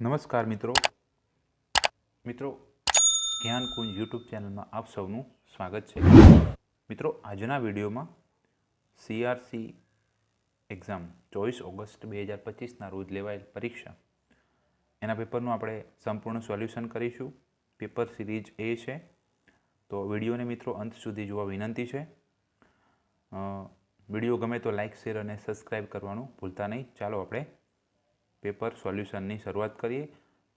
નમસ્કાર મિત્રો. મિત્રો, જ્ઞાનકુંજ યુટ્યુબ ચેનલમાં આપ સૌનું સ્વાગત છે. મિત્રો, આજના વિડીયોમાં સીઆરસી એક્ઝામ ચોવીસ ઓગસ્ટ બે હજાર પચીસના રોજ લેવાયેલ પરીક્ષા. એના પેપરનું આપણે સંપૂર્ણ સોલ્યુશન કરીશું. પેપર સિરીઝ એ છે. તો વિડીયોને મિત્રો અંત સુધી જોવા વિનંતી છે. વીડિયો ગમે તો લાઇક શેર અને સબસ્ક્રાઈબ કરવાનું ભૂલતા નહીં. ચાલો આપણે પેપર સોલ્યુશનની શરૂઆત કરીએ.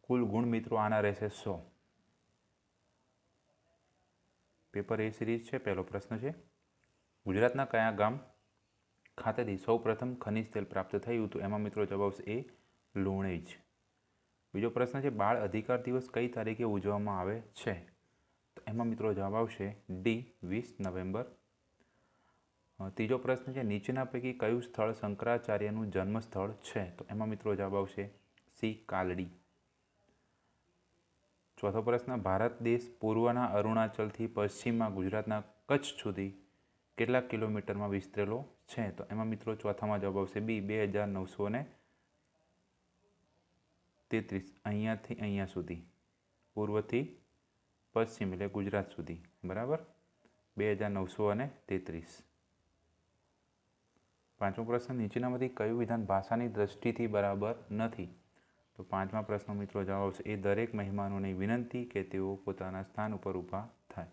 કુલ ગુણ મિત્રો આના રહેશે સો. પેપર એ સિરીઝ છે, પહેલો પ્રશ્ન છે. ગુજરાતના કયા ગામ ખાતેથી સૌ પ્રથમ ખનિજ તેલ પ્રાપ્ત થયું? હતું એમાં મિત્રો જવાબ આવશે એ, લુણેજ. બીજો પ્રશ્ન છે, બાળ અધિકાર દિવસ કઈ તારીખે ઉજવવામાં આવે છે? તો એમાં મિત્રો જવાબ આવશે ડી, વીસ નવેમ્બર ત્રીજો પ્રશ્ન છે, નીચેના પૈકી કયું સ્થળ શંકરાચાર્યનું જન્મસ્થળ છે? તો એમાં મિત્રો જવાબ આવશે સી, કાલડી. ચોથો પ્રશ્ન, ભારત દેશ પૂર્વના અરુણાચલથી પશ્ચિમમાં ગુજરાતના કચ્છ સુધી કેટલા કિલોમીટરમાં વિસ્તરેલો છે? તો એમાં મિત્રો ચોથામાં જવાબ આવશે બી, બે હજાર નવસો ને તેત્રીસ, અહીંયાથી અહીંયા સુધી. પૂર્વથી પશ્ચિમ એટલે ગુજરાત સુધી. બરાબર? બે હજાર નવસો અને તેત્રીસ. પાંચમો પ્રશ્ન, નીચેનામાંથી કયું વિધાન ભાષાની દ્રષ્ટિથી બરાબર નથી? તો પાંચમા પ્રશ્નો મિત્રો જવાબ આવશે, એ દરેક મહેમાનોને વિનંતી કે તેઓ પોતાના સ્થાન ઉપર ઊભા થાય.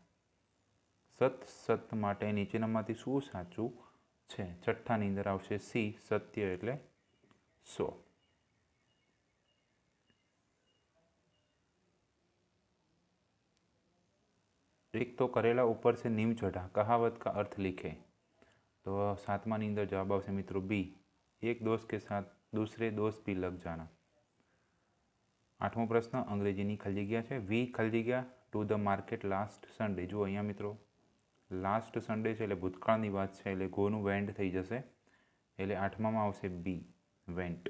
સત સત માટે નીચેનામાંથી શું સાચું છે? છઠ્ઠાની અંદર આવશે સી, સત્ય એટલે સો. એક તો કરેલા ઉપર છે, નીમ ચઢા કહાવત કા અર્થ લિખે. તો સાતમાની અંદર જવાબ આવશે મિત્રો બી. એક દોસ્ત કે સાથ દૂસરે દોસ્ત ભી લગ જાના. આઠમો પ્રશ્ન અંગ્રેજીની ખાલી ગયા છે. વી ખાલી ગયા to the market last Sunday જુઓ અહીંયા મિત્રો લાસ્ટ સન્ડે છે એટલે ભૂતકાળની વાત છે, એટલે ગોનું વેન્ટ થઈ જશે. એટલે આઠમામાં આવશે બી, વેન્ટ.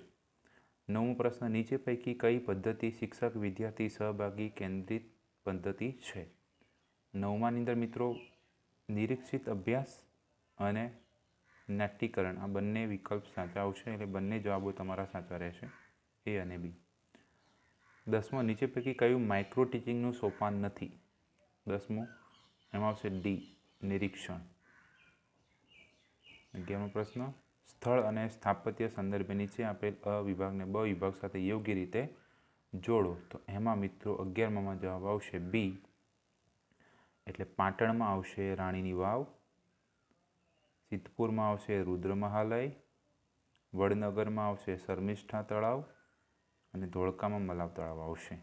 નવમો પ્રશ્ન, નીચે પૈકી કઈ પદ્ધતિ શિક્ષક, વિદ્યાર્થી, સહભાગી કેન્દ્રિત પદ્ધતિ છે? નવમાની અંદર મિત્રો, નિરીક્ષિત અભ્યાસ અને નાટ્યકરણ આ બંને વિકલ્પ સાચા આવશે એટલે બંને જવાબો તમારા સાચા રહેશે. એ અને બી. દસમો, નીચે પૈકી કયું માઇક્રો ટીચિંગનું સોપાન નથી? દસમો, એમાં આવશે ડી નિરીક્ષણ. અગિયારમો પ્રશ્ન, સ્થળ અને સ્થાપત્ય સંદર્ભે નીચે આપેલ અ વિભાગને બ વિભાગ સાથે યોગ્ય રીતે જોડો. તો એમાં મિત્રો અગિયારમાં જવાબ આવશે બી એટલે પાટણમાં આવશે રાણીની વાવ સિદ્ધપુરમાં આવશે રુદ્ર મહાલય વડનગરમાં આવશે શર્મિષ્ઠા તળાવ અને ધોળકામાં મલાવ તળાવ આવશે.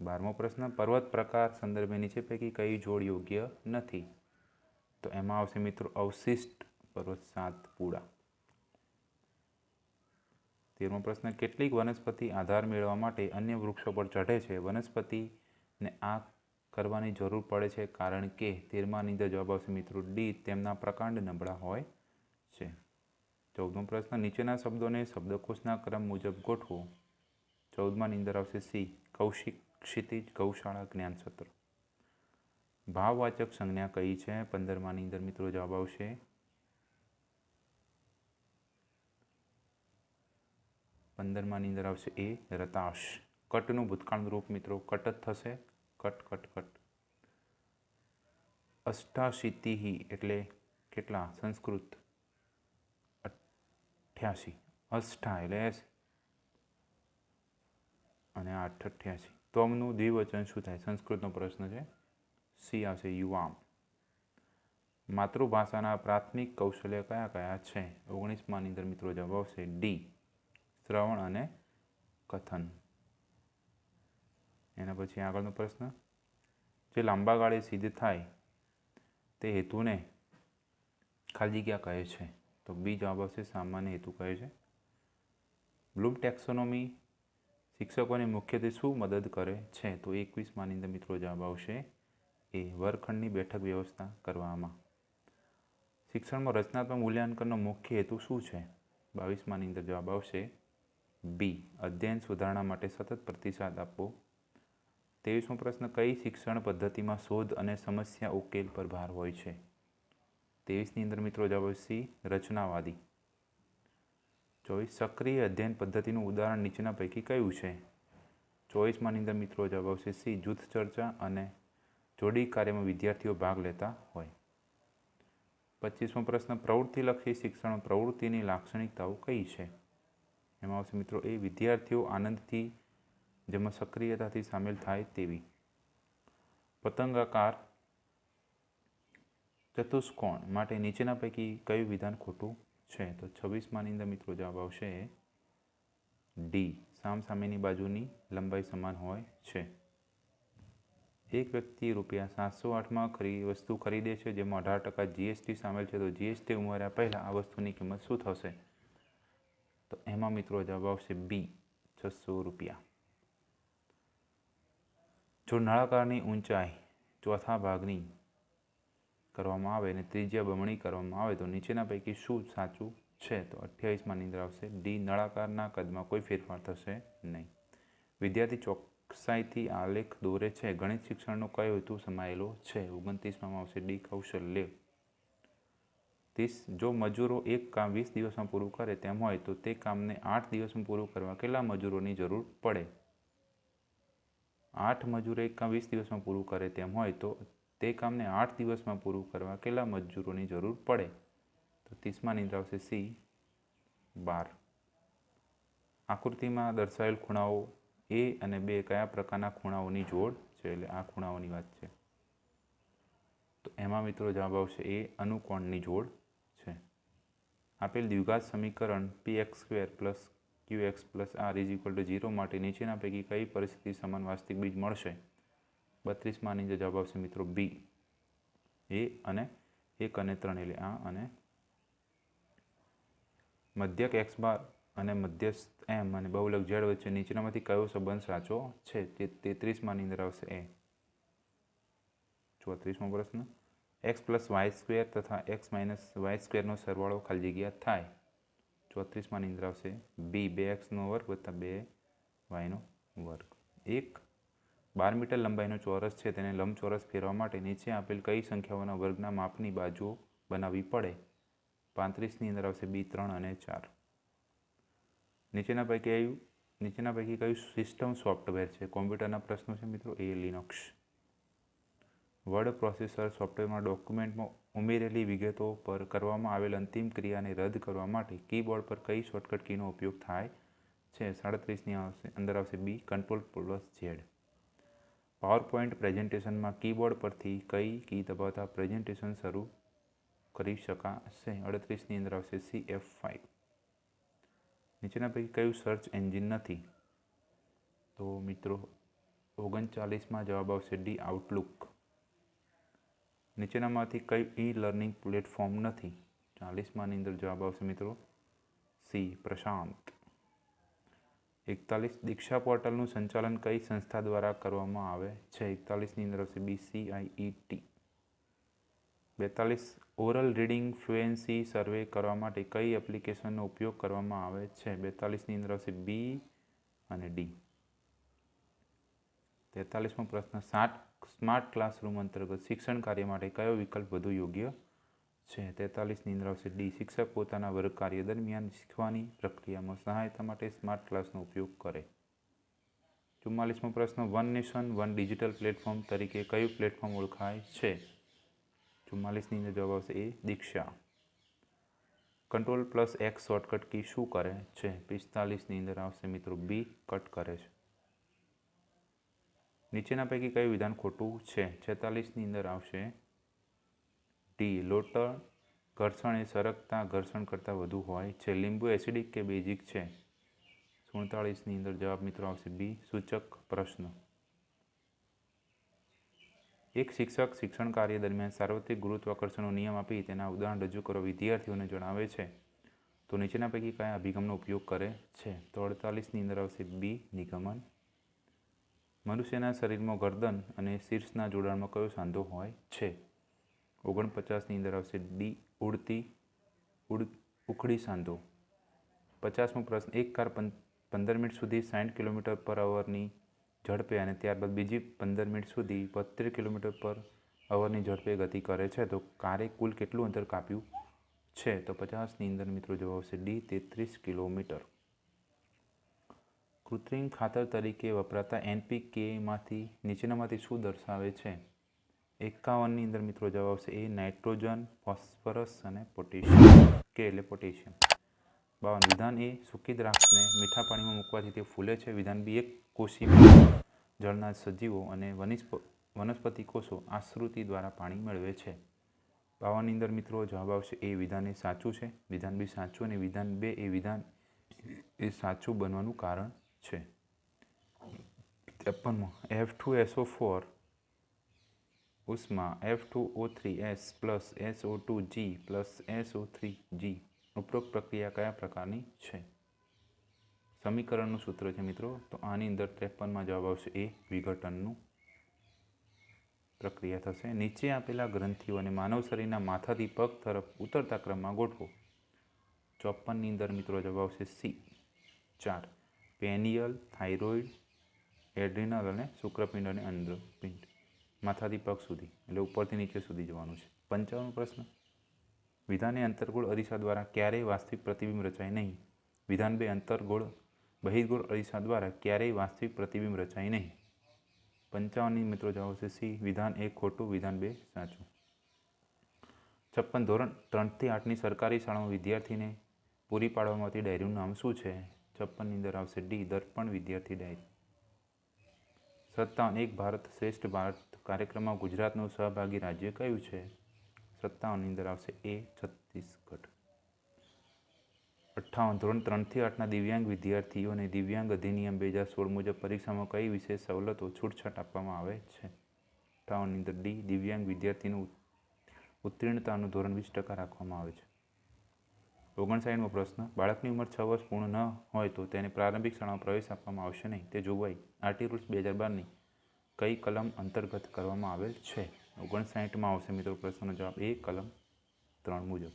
બારમો પ્રશ્ન, પર્વત પ્રકાર સંદર્ભે નીચે પૈકી કઈ જોડ યોગ્ય નથી? તો એમાં આવશે મિત્રો અવશિષ્ટ પર્વત સાત પૂડા. તેરમો પ્રશ્ન, કેટલીક વનસ્પતિ આધાર મેળવવા માટે અન્ય વૃક્ષો પર ચઢે છે? વનસ્પતિને આ કરવાની જરૂર પડે છે કારણ કે તેરમાની અંદર જવાબ આવશે મિત્રો ડી તેમના પ્રકાંડ નબળા હોય છે. ચૌદમો પ્રશ્ન, નીચેના શબ્દોને શબ્દકોશના ક્રમ મુજબ ગોઠવો. ચૌદમાની અંદર આવશે સી, કૌશિક ક્ષિતિજ ગૌશાળા જ્ઞાનસત્ર ભાવવાચક સંજ્ઞા કઈ છે? પંદરમાની અંદર મિત્રો જવાબ આવશે. પંદરમાની અંદર આવશે એ રતાશ. કટનું ભૂતકાળનું રૂપ મિત્રો કટ જ થશે. Cut cut cut. અષ્ટાશીતિહી એટલે કેટલા? સંસ્કૃત. અઠ્યાસી. અષ્ટા એટલે એસ. અને આઠ અઠ્યાસી. તોમનું દ્વિવચન શું થાય? સંસ્કૃતનો પ્રશ્ન છે. સી આવશે યુવામ. માતૃભાષાના પ્રાથમિક કૌશલ્ય કયા કયા છે? ઓગણીસમાની અંદર મિત્રો જવાબ આવશે ડી. શ્રવણ અને કથન. એના પછી આગળનો પ્રશ્ન, જે લાંબા ગાળે સિદ્ધ થાય તે હેતુને ખાલી જગ્યા કહે છે. તો બી જવાબ આવશે સામાન્ય હેતુ કહે છે. બ્લૂમ ટેક્સોનોમી શિક્ષકોને મુખ્યત્વે શું મદદ કરે છે? તો એકવીસમાની અંદર મિત્રો જવાબ આવશે એ વર્ગખંડની બેઠક વ્યવસ્થા કરવામાં. શિક્ષણમાં રચનાત્મક મૂલ્યાંકનનો મુખ્ય હેતુ શું છે? બાવીસમાની અંદર જવાબ આવશે. બી. અધ્યયન સુધારણા માટે સતત પ્રતિસાદ આપવો. ત્રેવીસમો પ્રશ્ન, કઈ શિક્ષણ પદ્ધતિમાં શોધ અને સમસ્યા ઉકેલ પર ભાર હોય છે? ત્રેવીસની અંદર મિત્રો જવાબ સી, રચનાવાદી. ચોવીસ, સક્રિય અધ્યયન પદ્ધતિનું ઉદાહરણ નીચેના પૈકી કયું છે? ચોવીસમાંની અંદર મિત્રો જવાબ આવશે સી, જૂથ ચર્ચા અને જોડી કાર્યમાં વિદ્યાર્થીઓ ભાગ લેતા હોય. પચીસમો પ્રશ્ન પ્રવૃત્તિલક્ષી શિક્ષણ પ્રવૃત્તિની લાક્ષણિકતાઓ કઈ છે? એમાં આવશે મિત્રો, એ વિદ્યાર્થીઓ આનંદથી જેમાં સક્રિયતાથી સામેલ થાય તેવી. પતંગાકાર ચતુષ્કોણ માટે નીચેના પૈકી કયું વિધાન ખોટું છે? તો છવ્વીસમાંની અંદર મિત્રો જવાબ આવશે ડી સામ સામેની બાજુની લંબાઈ સમાન હોય છે. એક વ્યક્તિ રૂપિયા સાતસો આઠમાં ખરી વસ્તુ ખરીદે છે, જેમાં અઢાર ટકા જીએસટી સામેલ છે, તો જીએસટી ઉમેર્યા પહેલાં આ વસ્તુની કિંમત શું થશે? તો એમાં મિત્રો જવાબ આવશે બી છસો રૂપિયા. જો નળાકારની ઊંચાઈ ચોથા ભાગની કરવામાં આવે અને ત્રિજ્યા બમણી કરવામાં આવે તો નીચેના પૈકી શું સાચું છે? તો અઠ્યાવીસમાં નિંદ્રા આવશે. ડી, નળાકારના કદમાં કોઈ ફેરફાર થશે નહીં. વિદ્યાર્થી ચોકસાઈથી આલેખ દોરે છે. ગણિત શિક્ષણનો કયો હેતુ સમાયેલો છે? ઓગણત્રીસમાં આવશે ડી, કૌશલ્ય. ત્રીસ, જો મજૂરો એક કામ વીસ દિવસમાં પૂરું કરે તેમ હોય તો તે કામને આઠ દિવસમાં પૂરું કરવા કેટલા મજૂરોની જરૂર પડે? આઠ મજૂરો એક કામ વીસ દિવસમાં પૂરું કરે તેમ હોય તો તે કામને આઠ દિવસમાં પૂરું કરવા કેટલા મજૂરોની જરૂર પડે? તો ત્રીસમાં નિંદ્રા આવશે સી, બાર. આકૃતિમાં દર્શાવેલ ખૂણાઓ એ અને બે કયા પ્રકારના ખૂણાઓની જોડ છે? એટલે આ ખૂણાઓની વાત છે. તો એમાં મિત્રો જવાબ આવશે એ અનુકોણની જોડ છે. આપેલ દ્વિઘાત સમીકરણ P X square plus Q X plus R is equal to zero માટે નીચેના પૈકી કઈ પરિસ્થિતિ સમાન વાસ્તવિક બીજ મળશે? બત્રીસમાં નીચે જવાબ આવશે મિત્રો બી એ અને એક અને ત્રણ એટલે આ અને મધ્યક એક્સ બાર અને મધ્યસ્થ એમ અને બહુલક ઝેડ વચ્ચે નીચેનામાંથી કયો સંબંધ સાચો છે? તે તેત્રીસમાં અંદર આવશે એ ચોત્રીસમો પ્રશ્ન. એક્સ પ્લસ વાય સ્ક્વેર તથા એક્સ માઇનસ વાય સ્ક્વેરનો સરવાળો ખાલી જગ્યા થાય. ચોત્રીસમાં નિંદ્રા આવશે. બી બે એક્સનો વર્ગ વત્તા બે વાયનો વર્ગ. એક બાર મીટર લંબાઈનો ચોરસ છે, તેને લંબચોરસ ફેરવા માટે નીચે આપેલ કઈ સંખ્યાઓના વર્ગના માપની બાજુઓ બનાવવી પડે? પાંત્રીસની અંદર આવશે બી ત્રણ અને ચાર. નીચેના પૈકી આવ્યું નીચેના પૈકી કયું સિસ્ટમ સોફ્ટવેર છે? કોમ્પ્યુટરના પ્રશ્નો છે મિત્રો, એ લિનોક્સ વર્ડ પ્રોસેસર સોફ્ટવેરમાં ડોક્યુમેન્ટમાં ઉમેરેલી વિગતો પર કરવામાં આવેલ અંતિમ ક્રિયાને રદ કરવા માટે કીબોર્ડ પર કઈ શોર્ટકટ કીનો ઉપયોગ થાય છે? સાડત્રીસની આવશે, અંદર આવશે B control plus Z power point પ્રેઝન્ટેશનમાં કીબોર્ડ પરથી કઈ કી દબાવતા પ્રેઝન્ટેશન શરૂ કરી શકાશે? અડત્રીસની અંદર આવશે સી, એફ ફાઇવ નીચેના પૈકી કયું સર્ચ એન્જિન નથી? તો મિત્રો, ઓગણચાલીસમાં જવાબ આવશે ડી આઉટલુક નીચેનામાંથી કઈ ઈ લર્નિંગ પ્લેટફોર્મ નથી. ચાલીસમાંની અંદર જવાબ આવશે મિત્રો સી પ્રશાંત. એકતાલીસ દીક્ષા પોર્ટલનું સંચાલન કઈ સંસ્થા દ્વારા કરવામાં આવે છે? એકતાલીસની અંદર આવશે B C I E T બેતાલીસ, ઓરલ રીડિંગ ફ્લુએન્સી સર્વે કરવા માટે કઈ એપ્લિકેશનનો ઉપયોગ કરવામાં આવે છે? બેતાલીસની અંદર આવશે બી અને ડી તેતાલીસમો પ્રશ્ન, સાત સ્માર્ટ ક્લાસરૂમ અંતર્ગત શિક્ષણ કાર્ય માટે કયો વિકલ્પ વધુ યોગ્ય છે? તેતાલીસની અંદર આવશે ડી શિક્ષક પોતાના વર્ગ કાર્ય દરમિયાન શીખવાની પ્રક્રિયામાં સહાયતા માટે સ્માર્ટ ક્લાસનો ઉપયોગ કરે. ચુમ્માલીસમો પ્રશ્ન, one nation, one digital platform તરીકે કયું પ્લેટફોર્મ ઓળખાય છે? ચુમ્માલીસની અંદર જવાબ આવશે A, Diksha. Control plus X shortcut key શું કરે છે? પિસ્તાલીસની અંદર આવશે મિત્રો બી, કટ કરે છે. નીચેના પૈકી કયું વિધાન ખોટું છે? છેતાલીસની અંદર આવશે. ટી લોટર, ઘર્ષણ એ સરકતા, ઘર્ષણ કરતાં વધુ હોય છે. લીંબુ એસિડિક કે બેઝિક છે? સુડતાળીસની અંદર જવાબ મિત્રો આવશે બી સૂચક પ્રશ્ન. એક શિક્ષક શિક્ષણ કાર્ય દરમિયાન સાર્વત્રિક ગુરુત્વાકર્ષણનો નિયમ આપી તેના ઉદાહરણ રજૂ કરવા વિદ્યાર્થીઓને જણાવે છે. તો નીચેના પૈકી કયા અભિગમનો ઉપયોગ કરે છે? તો અડતાલીસની અંદર આવશે બી નિગમન. મનુષ્યના શરીરમાં ગરદન અને શીર્ષના જોડાણમાં કયો સાંધો હોય છે? ઓગણપચાસની અંદર આવશે ડી ઉડતી, ઉડ, ઉખડી સાંધો. પચાસમો પ્રશ્ન એક કાર પંદર મિનિટ સુધી સાઠ કિલોમીટર પર અવરની ઝડપે અને ત્યારબાદ બીજી પંદર મિનિટ સુધી બત્રીસ કિલોમીટર પર અવરની ઝડપે ગતિ કરે છે, તો કારે કુલ કેટલું અંતર કાપ્યું છે? તો પચાસની અંદર મિત્રો જવાબ આવશે ડી તેત્રીસ કિલોમીટર. કૃત્રિમ ખાતર તરીકે વપરાતા એનપીકેમાંથી નીચેનામાંથી શું દર્શાવે છે? એકાવનની અંદર મિત્રો જવાબ આવશે એ નાઇટ્રોજન, ફોસ્ફરસ અને પોટેશિયમ. કે એટલે પોટેશિયમ. બાવન, વિધાન એ સૂકી દ્રાક્ષને મીઠા પાણીમાં મૂકવાથી તે ફૂલે છે. વિધાન બી, એક કોષી જળના સજીવો અને વનસ્પતિ કોષો આશ્રુતિ દ્વારા પાણી મેળવે છે. બાવનની અંદર મિત્રો જવાબ આવશે એ વિધાન એ સાચું છે. વિધાન બી સાચું અને વિધાન બે એ વિધાન એ સાચું બનવાનું કારણ છે. ત્રેપનમાં F two S O four ઉષ્મા F two O three S plus S O two G plus S O three G ઉપરોક્ત પ્રક્રિયા કયા પ્રકારની છે? સમીકરણનું સૂત્ર છે મિત્રો, તો આની અંદર ત્રેપનમાં જવાબ આવશે એ વિઘટનનું પ્રક્રિયા થશે. નીચે આપેલા ગ્રંથિઓને માનવ શરીરના માથાથી પગ તરફ ઉતરતા ક્રમમાં ગોઠવો. ચોપનની અંદર મિત્રો જવાબ આવશે સી, ચાર. પેનિયલ, થાઇરોઇડ, એડ્રિનલ અને શુક્રપિંડ અને અંડપિંડ માથાથી પગ સુધી, એટલે ઉપરથી નીચે સુધી જવાનું છે. પંચાવન પ્રશ્ન. વિધાને અંતર્ગોળ અરીસા દ્વારા ક્યારેય વાસ્તવિક પ્રતિબિંબ રચાય નહીં. વિધાન બે, અંતર્ગોળ, બહિર્ગોળ અરીસા દ્વારા ક્યારેય વાસ્તવિક પ્રતિબિંબ રચાય નહીં. પંચાવનની મિત્રો જવાબ છે સી, વિધાન એક ખોટું, વિધાન બે સાચું. છપ્પન ધોરણ ત્રણથી આઠની સરકારી શાળામાં વિદ્યાર્થીને પૂરી પાડવામાં આવતી ડાયરીનું નામ શું છે? છપ્પનની અંદર આવશે. ડી, દર્પણ વિદ્યાર્થી ડાયરી. સત્તાવન, એક ભારત શ્રેષ્ઠ ભારત કાર્યક્રમમાં ગુજરાતનું સહભાગી રાજ્ય કયું છે? સત્તાવનની અંદર આવશે એ છત્તીસગઢ. અઠ્ઠાવન, ધોરણ ત્રણથી આઠના દિવ્યાંગ વિદ્યાર્થીઓને દિવ્યાંગ અધિનિયમ બે હજાર સોળ મુજબ પરીક્ષામાં કઈ વિશેષ સવલતો છૂટછાટ આપવામાં આવે છે? અઠ્ઠાવનની અંદર ડી, દિવ્યાંગ વિદ્યાર્થીનું ઉત્તીર્ણતાનું ધોરણ વીસ ટકા રાખવામાં આવે છે. ઓગણસાઠમો પ્રશ્ન. બાળકની ઉંમર છ વર્ષ પૂર્ણ ન હોય તો તેને પ્રારંભિક શાળામાં પ્રવેશ આપવામાં આવશે નહીં. તે જોગવાઈ. આરટી રૂલ્સ બે હજાર બારની કઈ કલમ અંતર્ગત કરવામાં આવેલ છે? ઓગણસાઠમાં આવશે મિત્રો પ્રશ્નનો જવાબ. એ કલમ ત્રણ મુજબ.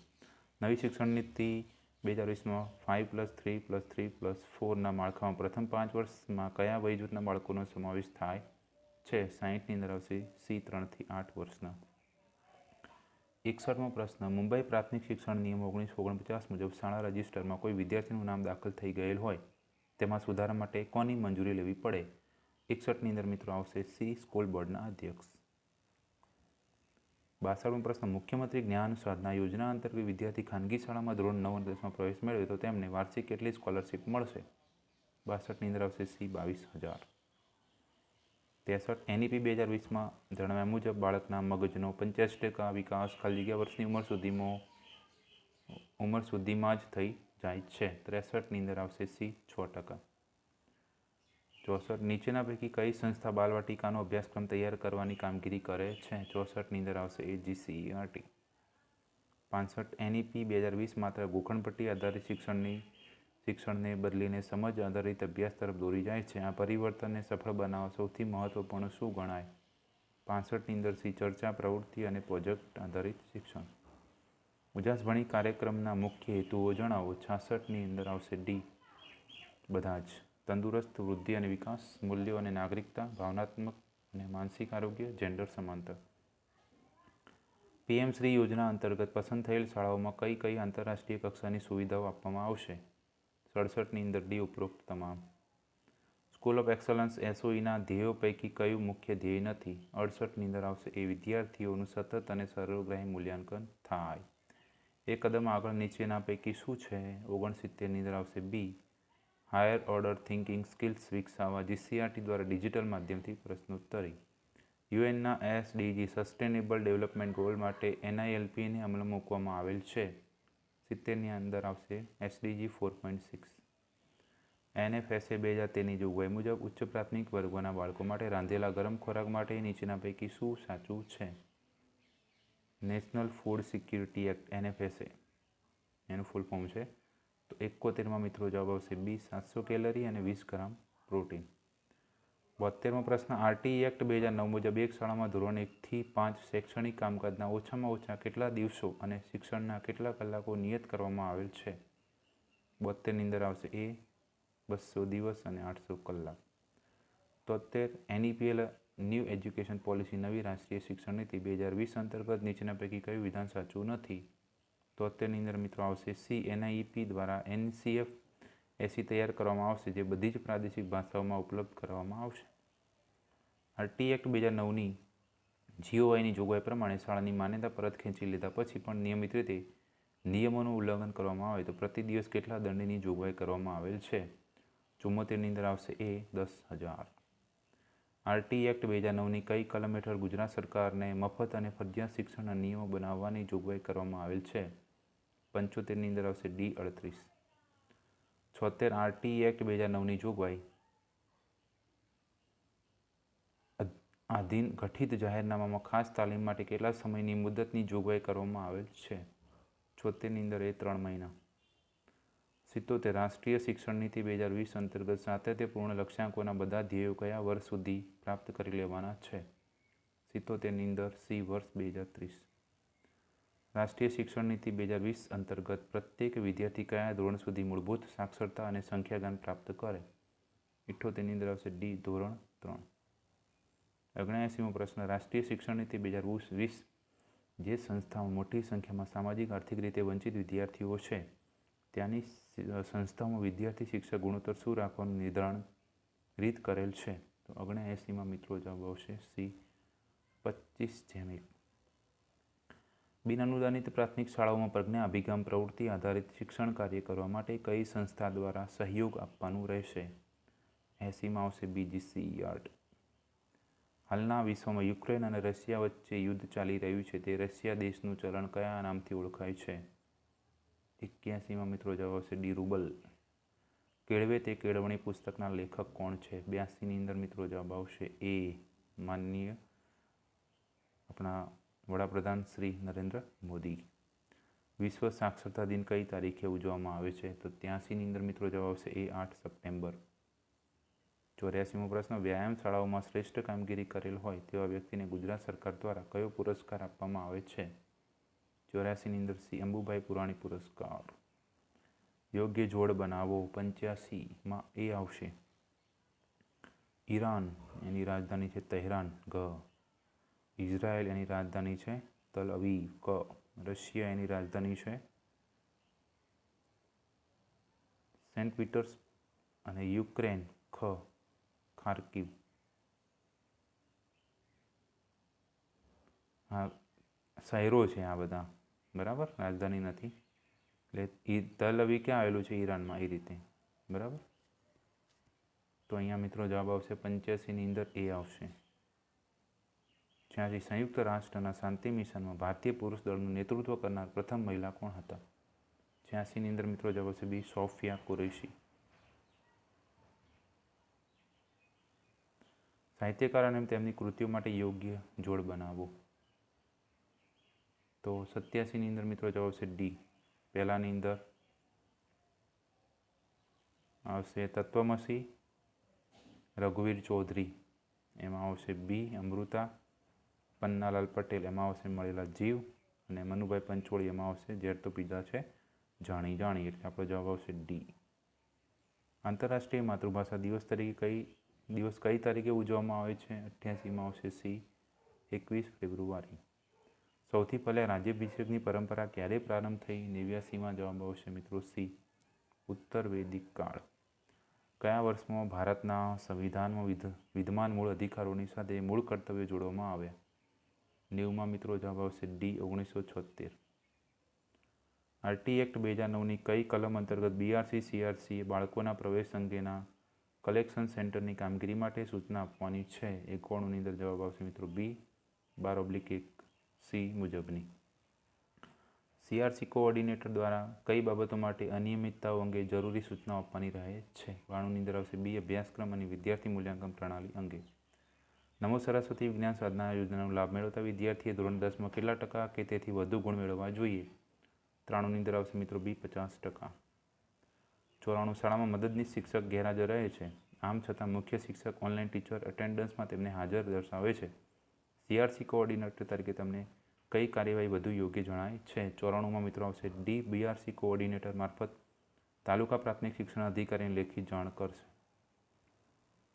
નવી શિક્ષણ નીતિ બે હજાર વીસમાં five plus three plus three plus ફોરના માળખામાં પ્રથમ પાંચ વર્ષમાં કયા વય જૂથના બાળકોનો સમાવેશ થાય છે? સાહીઠની અંદર આવશે. સી ત્રણથી આઠ વર્ષના. એકસઠમો પ્રશ્ન. મુંબઈ પ્રાથમિક શિક્ષણ નિયમ ઓગણીસો ઓગણપચાસ મુજબ શાળા રજિસ્ટરમાં કોઈ વિદ્યાર્થીનું નામ દાખલ થઈ ગયેલ હોય, તેમાં સુધારા માટે કોની મંજૂરી લેવી પડે? એકસઠની અંદર મિત્રો આવશે સી સ્કૂલ બોર્ડના અધ્યક્ષ. બાસઠમો પ્રશ્ન. મુખ્યમંત્રી જ્ઞાન સાધના યોજના અંતર્ગત વિદ્યાર્થી ખાનગી શાળામાં ધોરણ નવ દસમાં પ્રવેશ મેળવે તો તેમને વાર્ષિક કેટલી સ્કોલરશીપ મળશે? બાસઠની અંદર આવશે સી બાવીસ હજાર. ત્રેસઠ એનઈપી બે હજાર વીસમાં જણાવ્યા મુજબ બાળકના મગજનો પંચ્યાસી ટકા વિકાસ ખાલી જગ્યા વર્ષની ઉંમર સુધીમાં ઉંમર સુધીમાં જ થઈ જાય છે. ત્રેસઠની અંદર આવશે સી, છ ટકા. ચોસઠ નીચેના પૈકી કઈ સંસ્થા બાલવાટિકાનો અભ્યાસક્રમ તૈયાર કરવાની કામગીરી કરે છે? ચોસઠની અંદર આવશે એ જીસીઈઆરટી પાંસઠ એનઈપી બે હજાર વીસ માત્ર ગોખણપટ્ટી આધારિત શિક્ષણની શિક્ષણને બદલીને સમજ આધારિત અભ્યાસ તરફ દોરી જાય છે. આ પરિવર્તનને સફળ બનાવવા સૌથી મહત્વપૂર્ણ શું ગણાય? પાંસઠની અંદર સી, ચર્ચા, પ્રવૃત્તિ અને પ્રોજેક્ટ આધારિત શિક્ષણ. ઉજાસભણી કાર્યક્રમના મુખ્ય હેતુઓ જણાવો. છાસઠની અંદર આવશે ડી. બધા જ. તંદુરસ્ત વૃદ્ધિ અને વિકાસ, મૂલ્યો અને નાગરિકતા, ભાવનાત્મક અને માનસિક આરોગ્ય જેન્ડર સમાંતર પીએમ શ્રી યોજના અંતર્ગત પસંદ થયેલ શાળાઓમાં કઈ કઈ આંતરરાષ્ટ્રીય કક્ષાની સુવિધાઓ આપવામાં આવશે? સડસઠની અંદર ડી ઉપરોક્ત તમામ સ્કૂલ ઓફ એક્સલન્સ એસઓઈના ધ્યેયો પૈકી કયું મુખ્ય ધ્યેય નથી? અડસઠની અંદર આવશે એ વિદ્યાર્થીઓનું સતત અને સર્વગ્રાહી મૂલ્યાંકન થાય. એ કદમ આગળ નીચેના પૈકી શું છે? ઓગણસિત્તેરની અંદર આવશે B higher order thinking skills વિકસાવવા જીસીઆરટી દ્વારા ડિજિટલ માધ્યમથી પ્રશ્નોત્તરી. યુએનના એસડીજી સસ્ટેનેબલ ડેવલપમેન્ટ ગોલ માટે એનઆઈએલપીને અમલમાં મૂકવામાં આવેલ છે. સિત્તેરની અંદર આવશે SDG four point six NFSA બે હજાર તેરની જોગવાઈ મુજબ ઉચ્ચ પ્રાથમિક વર્ગોના બાળકો માટે રાંધેલા ગરમ ખોરાક માટે નીચેના પૈકી શું સાચું છે? National food security act NFSA એનું ફૂલ ફોર્મ છે. તો એકોતેરમાં મિત્રો જવાબ આવશે બી સાતસો કેલરી અને વીસ ગ્રામ પ્રોટીન બોતેરમો પ્રશ્ન, આરટી એક્ટ બે હજાર નવ મુજબ એક શાળામાં ધોરણ એકથી પાંચ શૈક્ષણિક કામકાજના ઓછામાં ઓછા કેટલા દિવસો અને શિક્ષણના કેટલા કલાકો નિયત કરવામાં આવેલ છે? બોતેરની અંદર આવશે એ બસો દિવસ અને આઠસો કલાક. તોતેર એનઈપીએલ ન્યૂ એજ્યુકેશન પોલિસી નવી રાષ્ટ્રીય શિક્ષણ નીતિ બે હજાર વીસ અંતર્ગત નીચેના પૈકી કયું વિધાન સાચું નથી? તોતેરની અંદર મિત્રો આવશે સી એનઆઈપી દ્વારા એનસીએફ એસી તૈયાર કરવામાં આવશે, જે બધી જ પ્રાદેશિક ભાષાઓમાં ઉપલબ્ધ કરવામાં આવશે. આરટી એક્ટ બે હજાર નવની જીઓવાયની જોગવાઈ પ્રમાણે શાળાની માન્યતા પરત ખેંચી લીધા પછી પણ નિયમિત રીતે નિયમોનું ઉલ્લંઘન કરવામાં આવે તો પ્રતિ દિવસ કેટલા દંડની જોગવાઈ કરવામાં આવેલ છે? ચુમ્મોતેરની અંદર આવશે એ દસ હજાર. આરટી એક્ટ બે હજાર નવની કઈ કલમ હેઠળ ગુજરાત સરકારને મફત અને ફરજિયાત શિક્ષણના નિયમો બનાવવાની જોગવાઈ કરવામાં આવેલ છે? પંચોતેરની અંદર આવશે ડી અડત્રીસ. છોતેર આરટી એક્ટ બે હજાર નવની જોગવાઈ આધીન ગઠિત જાહેરનામામાં ખાસ તાલીમ માટે કેટલા સમયની મુદતની જોગવાઈ કરવામાં આવેલ છે? છોતેરની અંદર એ ત્રણ મહિના. સિત્તોતેર, રાષ્ટ્રીય શિક્ષણ નીતિ બે હજાર વીસ અંતર્ગત સાતત્યપૂર્ણ લક્ષ્યાંકોના બધા ધ્યેયો કયા વર્ષ સુધી પ્રાપ્ત કરી લેવાના છે? સિત્તોતેરની અંદર સી વર્ષ બે હજાર ત્રીસ રાષ્ટ્રીય શિક્ષણ નીતિ બે હજાર વીસ અંતર્ગત પ્રત્યેક વિદ્યાર્થી કયા ધોરણ સુધી મૂળભૂત સાક્ષરતા અને સંખ્યાગાન પ્રાપ્ત કરે? ઇઠ્ઠોતેરની અંદર આવશે ડી ધોરણ ત્રણ. ઓગણએંસીમો પ્રશ્ન, રાષ્ટ્રીય શિક્ષણ નીતિ બે હજાર વીસ જે સંસ્થામાં મોટી સંખ્યામાં સામાજિક, આર્થિક રીતે વંચિત વિદ્યાર્થીઓ છે, ત્યાંની સંસ્થાઓમાં વિદ્યાર્થી શિક્ષક ગુણોત્તર શું રાખવાનું નિર્ધારણ રીત કરેલ છે? તો ઓગણએંસીમાં મિત્રો જવાબ આવશે સી, પચીસ જેમિક બિન અનુદાનિત પ્રાથમિક શાળાઓમાં પ્રજ્ઞા, અભિગમ, પ્રવૃત્તિ આધારિત શિક્ષણ કાર્ય કરવા માટે કઈ સંસ્થા દ્વારા સહયોગ આપવાનું રહેશે? એંસીમાં આવશે બીજીસી આર્ટ. હાલના વિશ્વમાં યુક્રેન અને રશિયા વચ્ચે યુદ્ધ ચાલી રહ્યું છે. તે રશિયા દેશનું ચલણ કયા નામથી ઓળખાય છે? એક્યાસીમાં મિત્રો જવાબ આવશે ડી રૂબલ. કેળવે તે કેળવણી પુસ્તકના લેખક કોણ છે? બ્યાસીની અંદર મિત્રો જવાબ આવશે એ માનનીય આપણા વડાપ્રધાન શ્રી નરેન્દ્ર મોદી. વિશ્વ સાક્ષરતા દિન કઈ તારીખે ઉજવવામાં આવે છે? તો ત્યાંસીની અંદર મિત્રો જવાબ આવશે એ આઠ સપ્ટેમ્બર. ચોર્યાસીમો પ્રશ્ન, વ્યાયામ શાળાઓમાં શ્રેષ્ઠ કામગીરી કરેલ હોય તેવા વ્યક્તિને ગુજરાત સરકાર દ્વારા કયો પુરસ્કાર આપવામાં આવે છે? ચોર્યાસીની અંદર સી અંબુભાઈ પુરાણી પુરસ્કાર. યોગ્ય જોડ બનાવો, પંચ્યાસીમાં એ આવશે. ઈરાન, એની રાજધાની છે તહેરાન, ગ. ઇઝરાયલ એની રાજધાની છે તલ અવી ક. રશિયા, એની રાજધાની છે સેન્ટ પીટર્સ અને યુક્રેન, ખ. ખાર્કિવ હા, શહેરો છે આ બધા. બરાબર? રાજધાની નથી. એટલે એ તલ અવી ક્યાં આવેલું છે ઈરાનમાં એ રીતે? બરાબર? તો અહીંયા મિત્રો જવાબ આવશે પંચ્યાસીની અંદર એ આવશે. જ્યાંથી સંયુક્ત રાષ્ટ્રના શાંતિ મિશનમાં ભારતીય પુરુષ દળનું નેતૃત્વ કરનાર પ્રથમ મહિલા કોણ હતા? છ્યાસીની અંદર મિત્રો જવાબ આવશે બી સોફિયા કુરેશી. સાહિત્યકાર અને તેમની કૃતિઓ માટે યોગ્ય જોડ બનાવો. તો સત્યાસીની અંદર મિત્રો જવાબ આવશે ડી. પહેલાંની અંદર આવશે તત્વમસી, રઘુવીર ચૌધરી. એમાં આવશે બી, અમૃતા, પન્નાલાલ પટેલ. એમાં આવશે મળેલા જીવ અને મનુભાઈ પંચોળી. એમાં આવશે ઝેર તો પીધા છે જાણી જાણી એટલે આપણો જવાબ આવશે ડી. આંતરરાષ્ટ્રીય માતૃભાષા દિવસ તરીકે કઈ દિવસ કઈ તારીખે ઉજવવામાં આવે છે? અઠ્યાસીમાં આવશે સી, એકવીસ ફેબ્રુઆરી. સૌથી પહેલાં રાજ્યાભિષેકની પરંપરા ક્યારે પ્રારંભ થઈ? નેવ્યાસીમાં જવાબ આવશે મિત્રો સી, ઉત્તર વૈદિક કાળ. કયા વર્ષમાં ભારતના સંવિધાનમાં વિધ વિદ્યમાન મૂળ અધિકારોની સાથે મૂળ કર્તવ્યો જોડવામાં આવ્યા? નેવમાં મિત્રો જવાબ આવશે ડી, ઓગણીસો છોતેર આરટી એક્ટ બે હજાર નવની કઈ કલમ અંતર્ગત બીઆરસી સીઆરસીએ બાળકોના પ્રવેશ અંગેના કલેક્શન સેન્ટરની કામગીરી માટે સૂચના આપવાની છે. એ કોણની અંદર જવાબ આવશે મિત્રો બી બાર ઓબ્લિક એક સી મુજબની. સીઆરસી કોઓર્ડિનેટર દ્વારા કઈ બાબતો માટે અનિયમિતતાઓ અંગે જરૂરી સૂચનાઓ આપવાની રહે છે? વાણુની અંદર આવશે બી અભ્યાસક્રમ અને વિદ્યાર્થી મૂલ્યાંકન પ્રણાલી અંગે. નમો સરસ્વતી વિજ્ઞાન સાધના યોજનાનો લાભ મેળવતા વિદ્યાર્થીએ ધોરણ દસમાં કેટલા ટકા કે તેથી વધુ ગુણ મેળવવા જોઈએ? ત્રાણુંની અંદર આવશે મિત્રો બી પચાસ ટકા. ચોરાણું શાળામાં મદદનીશ શિક્ષક ગેરહાજર રહે છે. આમ છતાં મુખ્ય શિક્ષક ઓનલાઈન ટીચર અટેન્ડન્સમાં તેમને હાજર દર્શાવે છે. સીઆરસી કોઓર્ડિનેટર તરીકે તમને કઈ કાર્યવાહી વધુ યોગ્ય જણાય છે? ચોરાણુંમાં મિત્રો આવશે ડી બીઆરસી કોઓર્ડિનેટર મારફત તાલુકા પ્રાથમિક શિક્ષણ અધિકારીને લેખિત જાણ કરશે.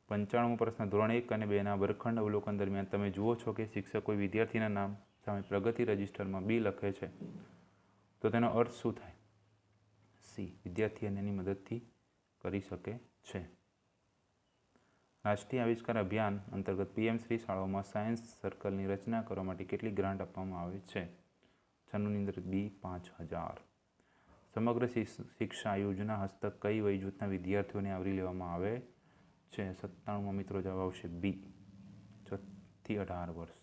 પંચાણું પ્રશ્ન ધોરણ એક અને બેના વર્ગખંડ અવલોકન દરમિયાન તમે જુઓ છો કે શિક્ષક વિદ્યાર્થીના નામ સામે પ્રગતિ રજિસ્ટરમાં બી લખે છે. તો તેનો અર્થ શું થાય? સી વિદ્યાર્થી અને એની મદદથી કરી શકે છે. રાષ્ટ્રીય આવિષ્કાર અભિયાન અંતર્ગત પીએમ શાળાઓમાં સાયન્સ સર્કલની રચના કરવા માટે કેટલી ગ્રાન્ટ આપવામાં આવે છે? છન્નુંની અંદર બી પાંચ હજાર. સમગ્ર શિક્ષા યોજના હસ્તક કઈ વય જૂથના વિદ્યાર્થીઓને આવરી લેવામાં આવે છે? સત્તાણુંમાં મિત્રો જવાબ આવશે બી. છથી અઢાર વર્ષ.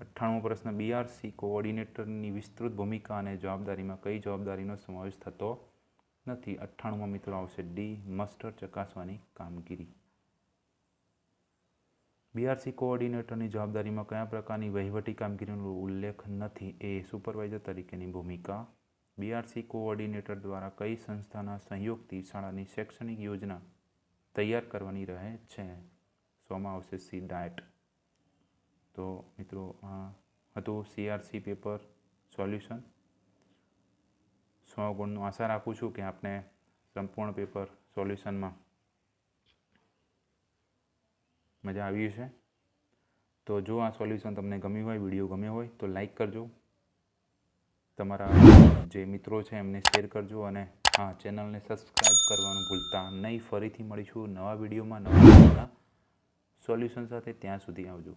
અઠ્ઠાણું પ્રશ્ન બીઆરસી કોઓર્ડિનેટરની વિસ્તૃત ભૂમિકા અને જવાબદારીમાં કઈ જવાબદારીનો સમાવેશ થતો નથી? અઠ્ઠાણુંમાં મિત્રો આવશે ડી મસ્ટર ચકાસવાની કામગીરી. બીઆરસી કોઓર્ડિનેટરની જવાબદારીમાં કયા પ્રકારની વહીવટી કામગીરીનો ઉલ્લેખ નથી? એ સુપરવાઇઝર તરીકેની ભૂમિકા. બીઆરસી કોઓર્ડિનેટર દ્વારા કઈ સંસ્થાના સહયોગથી શાળાની શૈક્ષણિક યોજના તૈયાર કરવાની રહે છે? સોમાં આવશે સી ડાયટ તો મિત્રો આ હતું સીઆરસી પેપર સોલ્યુશન સો ગુણનું આશા રાખું છું કે આપને સંપૂર્ણ પેપર સોલ્યુશનમાં મજા આવી છે તો જો આ સોલ્યુશન તમને ગમ્યું હોય વીડિયો ગમ્યો હોય, તો લાઈક કરજો. તમારા જે મિત્રો છે એમને શેર કરજો અને હા ચેનલને સબસ્ક્રાઈબ કરવાનું ભૂલતા નહીં. ફરીથી મળીશું નવા વિડીયોમાં નવા સોલ્યુશન સાથે. ત્યાં સુધી આવજો.